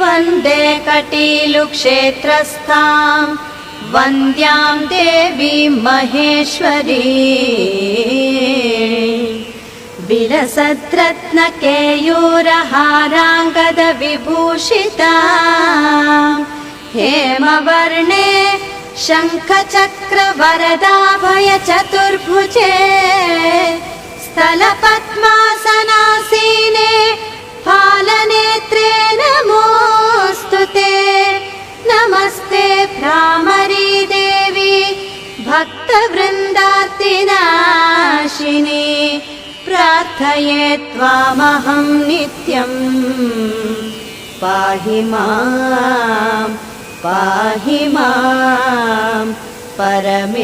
वन्दे कटीलुक्षेत्रस्थां वन्द्यां देवी महेश्वरी। विलसद्रत्नकेयूरहाराङ्गदविभूषिता हेमवर्णे शङ्खचक्रवरदाभयचतुर्भुजे स्थलपद्मासनासीने फालनेत्रे नमोऽस्तु ते। नमस्ते भ्रामरी देवी भक्तवृन्दार्तिनाशिनी। प्रार्थये त्वामहं नित्यम् पाहि मां पाहि मां परमेश्वरी